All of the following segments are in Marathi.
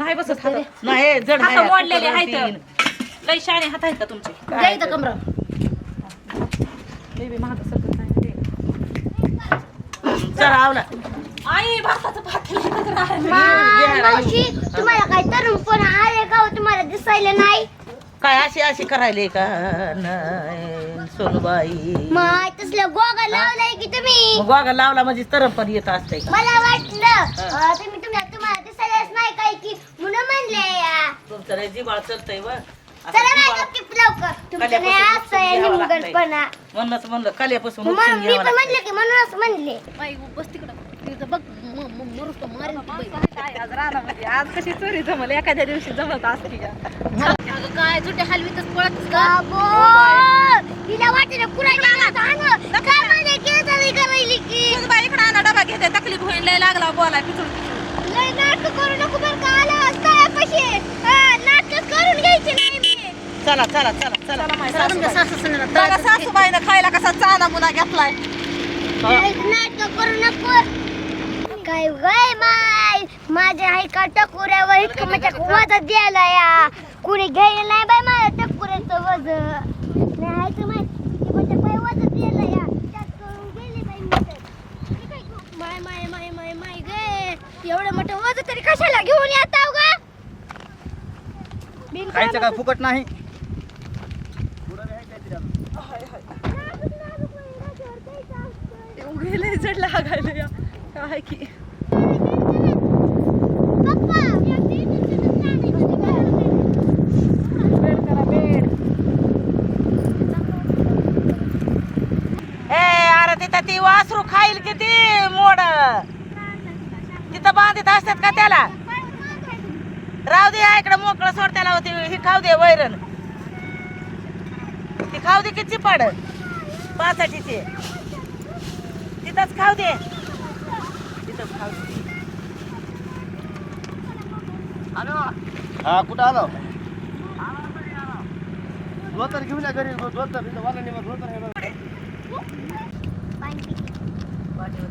नाही बसत. नाही जड हात. मोडलेले. आहेत. लय शाणे हात आहेत का तुमचे? द्या इथं कमरा. महाग सरकत नाही आवला. आई भाताचं. मावशी तुम्हाला काय तरुण पण आले का हो? तुम्हाला दिसायला नाही? काय अशी अशी करायले का? नाही सोनूबाई. माय तसलं गोगा लावलाय की तुम्ही? मग वागा लावला म्हणजे तरम पण येत असते का? मला वाटलं. अं, तुम्ही तुम्हाला तुम्हाला दिसायलाच नाही काय की म्हणून म्हणले या. तुमचं रे जिबाळ चलतंय व असं चला जिव्हाळ- ना गपचूप लवकर. नाही कल्यापासून असं आहे घ्यावं लागतंय. निमगडपणा म्हणूनच म्हणलं कल्यापासून मग उचलून मी घ्यावं पण लागतंय. म्हणले की म्हणूनच म्हणले. बाई बस तिकडं. तिथं बघ ती बाई. काय आज रानामध्ये आज कशी चोरी जमल एखाद्या दिवशी जमत असते का? अगं काय सुट्या हलवीतच पळतच का बाबो तिला वाटलं काय करायली की बाई इकडे आणा डबा घेते तकलीफ होईल लय लागला बोलाय पिचून पिचून चला चला चला चला चला. सासूबाईनं खायला कसा चाना मुना घेतलाय. नाटक करू नको. काय वय माय? माझ्या आई का टकुऱ्यावर इतकं वज द्यायला या? कुणी घ्यायला नाही बाय माझ्या टकुऱ्याचं वज नाही आहे तर माय ते माझ्या पाय वज द्यायला या त्यात करून गेले बाई मी तर. हे काय गं? माय माय माय माय माय गे एवढं मोठं वज कशाला घेऊन येताव बिन खायचं काय फुकट नाही? गेले जड लागायला या. काय की? पप्पा बेड करा बेड ए अरे तिथं ती वासरू खाईल किती मोड. तिथं बांधित असतात का त्याला? राहू दे इकडे मोकळं सोड त्याला होती ही खाऊ दे वैरण. ती खाऊ दे किती पड पाचाटीचे तिथंच खाऊ दे. तिथंच खाऊ दे. हा कुठं आलो? धोतर घेऊन या घरी धोतर. इथं वाला निघा धोतर हे बघ.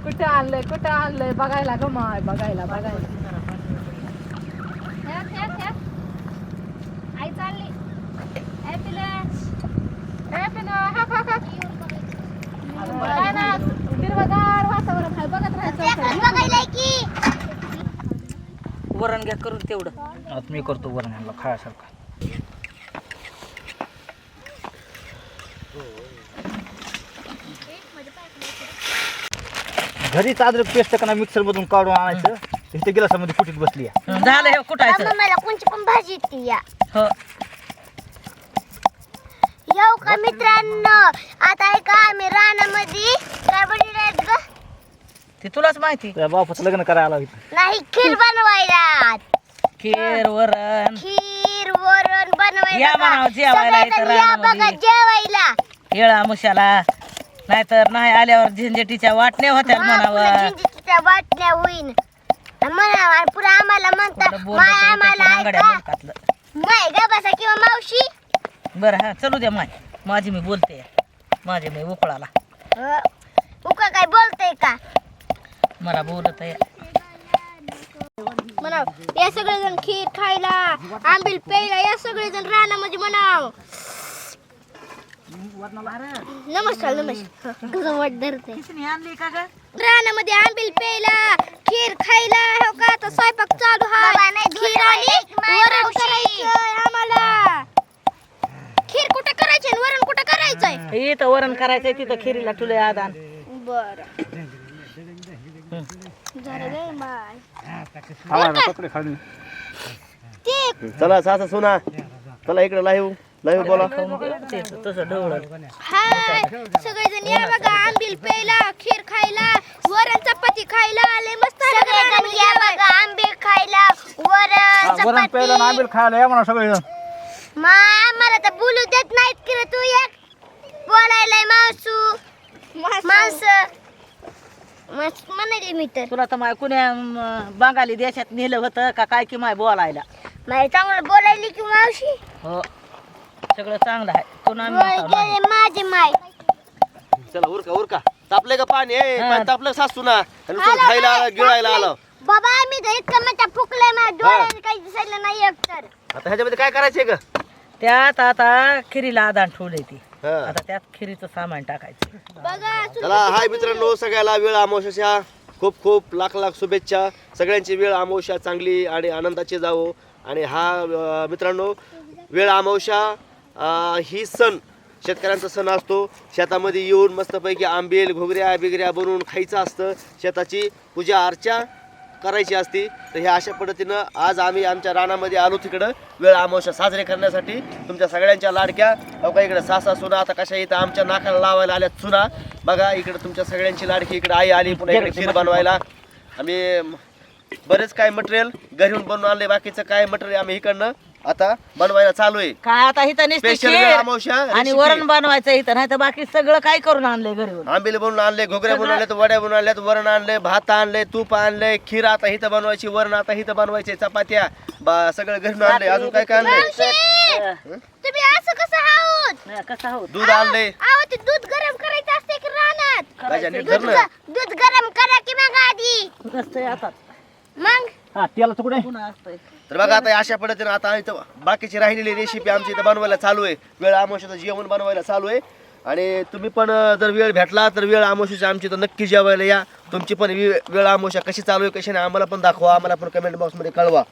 कुठं आणलंय कुठं आणलंय? बघायला ग माय बघायला बघायला आई चालली काय ना हिरवगार वातावरण आहे बघत राहायचं बघायला की. वरण घ्या करून तेवढं. आता मी करतो वरण ह्यांना खायासारखं. घरीच अद्रक पेस्ट का मिक्सर मधून काढून आणायचं? इथे गेला मध्ये कुठीत बसली आहे. झालं हे मला कोणची पण भाजी येते या. हो. येऊ का मित्रांनो? आता आहे का आम्ही रानामध्ये? काय बनवले ग. ते तुलाच माहिती. त्या बापाचं लग्न करायला इथं. नाही खीर बनवायला खीर वरण. खीर वरण बनवायला या का? म्हणावं जेवायला इथं सगळेजण या बघा रानामध्ये. जेवायला. येळा मुशाला. नाहीतर नाही आल्यावर झिंझटीच्या वाटण्या होत्या हा, पुन्हा म्हणावं झिंजीच्या वाटण्या होईन. म्हणा आणि पुन्हा आम्हाला म्हणता कुठं बोललं माय तरी आम्हाला त्याच्या रांगड्या ऐका मुलकातलं. माय ग बसा किंवा मावशी? बरं हा चलू द्या माय. माझी मी बोलते. माझी मी उकळाला. उका काय बोलतय का? मला बोलत आहे. म्हणाव या सगळेजण खीर खायला आंबील प्यायला या सगळेजण रानामध्ये म्हणाव. नमस्कार नमस्कार. कसं वाट धरते. किसनी आणली का ग? रानामध्ये आंबील प्यायला खीर खायला हो का? आता स्वयंपाक चालू आहे. खीर आणि वरण करायचं आम्हाला खीर कुठे करायची आणि वरण कुठे करायचंय इथं वरण करायचंय तिथं खिरीला ठुले आदान. बर. खाली. ते चला सासा सुना. चला इकडे लाईव्ह लाईव्ह बोला. तसं ढवळत हाय सगळेजण या बघा आंबील प्यायला खीर खायला वरण चपाती खायला आले मस्त सगळेजण या बघा आंबील खायला वरण वरण प्यायला आंबील खायला या म्हणा सगळेजण. मा मला तर बोलू देत नाहीत की रे तू एक. बोलायला मावसू. माणस म्हणाले मी तर. तुला तर माय कुण्या म, बंगाली देशात नेलं होतं का काय की माय बोलायला? मला चांगलं बोलायली की मावशी. हो. सगळं चांगलं आहे. गेले माझे माय. चला उरका उरका. तापले का पाणी? ए हा. पाणी तापलं सासू ना खायला आला गिळायला आलं. बाबा मी तर इतकं म्हणता फुकलंय माझ्या डोळ्याने काही दिसायला एक तर आता ह्याच्यामध्ये काय करायचंय का त्यात आता खिरीला आदान ठेवलंय ती. हा. आता त्यात खिरीचं सामान टाकायचं. बघा चला हाय मित्रांनो सगळ्याला वेळ अमावस्याच्या खूप खूप लाख लाख शुभेच्छा. सगळ्यांची वेळ अमावस्या चांगली आणि आनंदाची जावो. आणि हा अं, मित्रांनो वेळ अमावस्या अं, ही सण शेतकऱ्यांचा सण असतो. शेतामध्ये येऊन मस्तपैकी आंबेल घोगऱ्या बिगऱ्या बनवून खायचं असतं. शेताची पूजा अर्चा करायची असती तर ह्या अशा पद्धतीनं आज आम्ही आमच्या रानामध्ये आलो तिकडं. वेळ अमावस्या साजरे करण्यासाठी तुमच्या सगळ्यांच्या लाडक्या अहो का इकडे सासा सुना आता कशा इथं आमच्या नाकाला लावायला आल्या चुना बघा इकडे तुमच्या सगळ्यांची लाडकी इकडे आई आली पुन्हा इकडे खीर बनवायला. आम्ही बरेच काय मटेरियल घरून बनवून आणले बाकीचं काय मटेरियल आम्ही इकडनं आता बनवायला चालू आहे. काय आता इथं नुसती Special खीर अमावस्या आणि recipe. वरण बनवायचं इथं नाही तर बाकी सगळं काय करून आणलंय घरी आंबेले बनवून आणले घोगऱ्या बनवून आणले वड्या बनवून आणल्यात वरण आणले भात आणले तूप आणले खीर आता इथं बनवायची वरण आता इथं बनवायचे चपात्या बा सगळं घरून आणले अजून काय काय आणले तुम्ही असं कसं आहोत? कसं होत दूध आणले आहो ते दूध गरम करायचं असते की रानात? राजा नीट दूध. ग- गरम करा की मग आधी. नसतंय आता? मग हा तुकडे असतंय. तर बघा आता अशा पद्धतीने आता इथं बाकीची राहिलेली रेसिपी आमची इथं बनवायला चालू आहे. वेळ आमोशाचं जेवण बनवायला चालू आहे. आणि तुम्ही पण जर वेळ भेटला तर वेळ आमोशाची आमची तर नक्की जेवायला या. तुमची पण वे- वेळ आमोशा कशी चालू आहे कशी नाही आम्हाला पण दाखवा. आम्हाला पण कमेंट बॉक्समध्ये कळवा.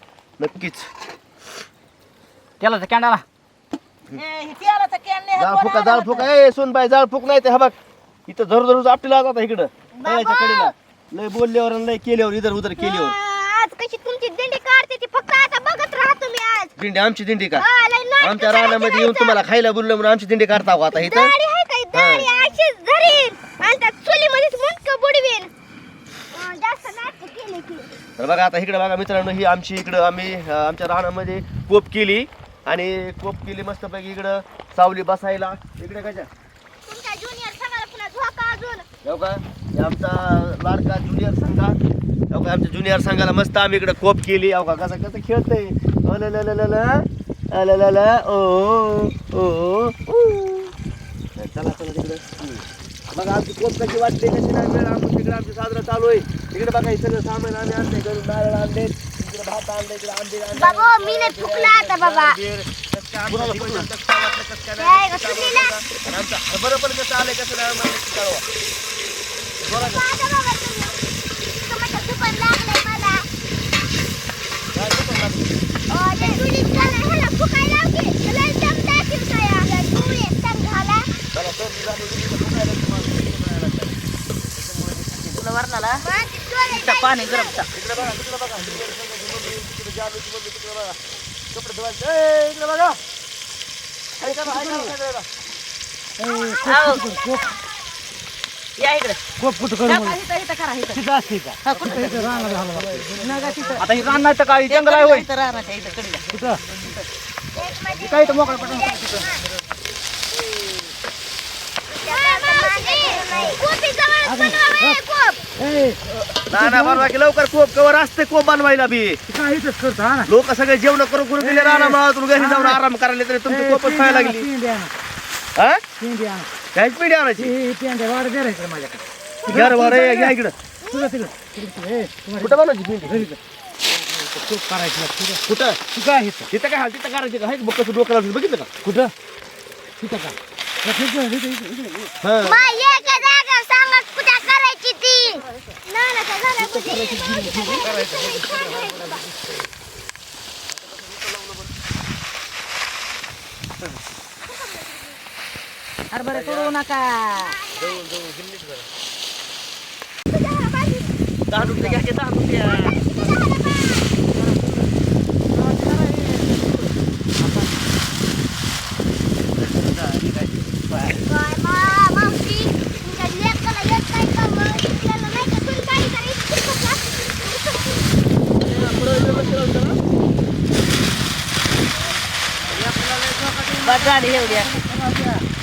नक्कीच. तेला कॅन्डाला. जाळ फुका जाळ ए सोनबाई जाळ फुक नाही ते हा बघ. इथं धरू धरू आपटी लागत इकडं. कडेला. लय बोलल्यावर लय केल्यावर इधर उधर केल्यावर आज कशी तुमची दिंडी काढते ती फक्त आता बघत राहा तुम्ही आज. दिंडी आमची दिंडी का? हा, लय नाटकं आमच्या करायची रानामध्ये येऊन नाही तुम्हाला खायला बोललं म्हणून आमची दिंडी काढता का आता इथं? दाढी आहे काही दाढी अशीच धरीन आणि त्या चुलीमध्येच मुंडकं बुडवीन. अं, जास्त नाटक केले की तर बघा आता इकडे बघा मित्रांनो ही आमची इकडं आम्ही अं, आमच्या रानामध्ये कोप केली. आणि कोप केली मस्तपैकी इकडं सावली बसायला. इकडे कशा? तुमच्या ज्युनियर संघाला पुन्हा झोका अजून. हो का? हे आमचा लाडका ज्युनियर संघा. आमच्या ज्युनियर संघाला मस्त आम्ही इकडे कोप केली. का कसं खेळतंय? ओ ओ ओ. चला चला तिकडे. बघा आमची कोप कशी वाटते कशी नाही वेळ आमचं तिकडे आमची साजरा चालू आहे. तिकडे बघा हे सगळं सामान आम्ही आणले. घरून नारळ आणले. इकडे भात आणले इकडे आंबे आणले. मी नाही फुकला आता बाबा. काय गं, सुनीला? बरं पण कसं आलंय कसं नाही पाणी गरम. इकडे बघा, तिकडे बघा. तिकडे बघा, तिकडे बघा, तिकडे बघा. कपडे धुवायचे. इकडे बघा. ऐका ना, ऐका. आहो. या इकडे. कोप कुठं करू टाका, इथं इथं करा इथं. तिथं असते का? हा, कुठं? नगा तिथं. आता ही रान नाही तर काय जंगल आहे होय. इथं राहणार इथं कडीला. तिथं एक मध्ये काय इथं मोकळं पडून. ए ना ना बनवा की लवकर कोप कवर असते कोप बनवायला बी. काय इथंच करतो? हा ना. लोक सगळे जेवण करून करून गेले? राहणार मला तुम्ही घरी जाऊन आराम करायला तरी तुमची कोपच खायला लागली. पेंड्या हा? काहीच पिढी आणायची हे पेंड्या वाढ इकडे माझ्याकडे. घर वाडे या इकडं. तुझं तिकडं कुठं बनवायची पिंडी करायचं कुठं? इथं? तिथं काय हाल तिथं करायचं का? बघ कसं डोकं लावलं बघितलं का? कुठं? तिथं का. हा. करायची हरभरे तोडू नका दहा रुपये घ्या की दहा रुपये काय मा,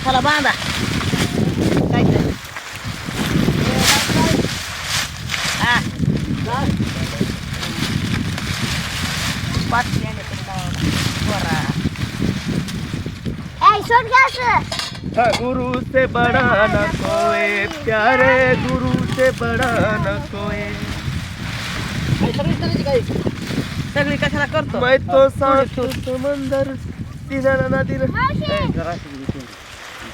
त्याला बांधा काय हा पाच गुरु से बड़ा न कोई प्यारे गुरु से बड़ा न कोई सगळी कशाला करतो मैं तो सांगतो समंदर तिरा ना तिरा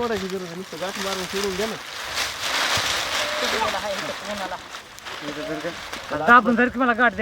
ओढायची गरज आहे. नुसतं गाठ मारून सोडून द्या ना. आपण जर तुम्हाला गाठ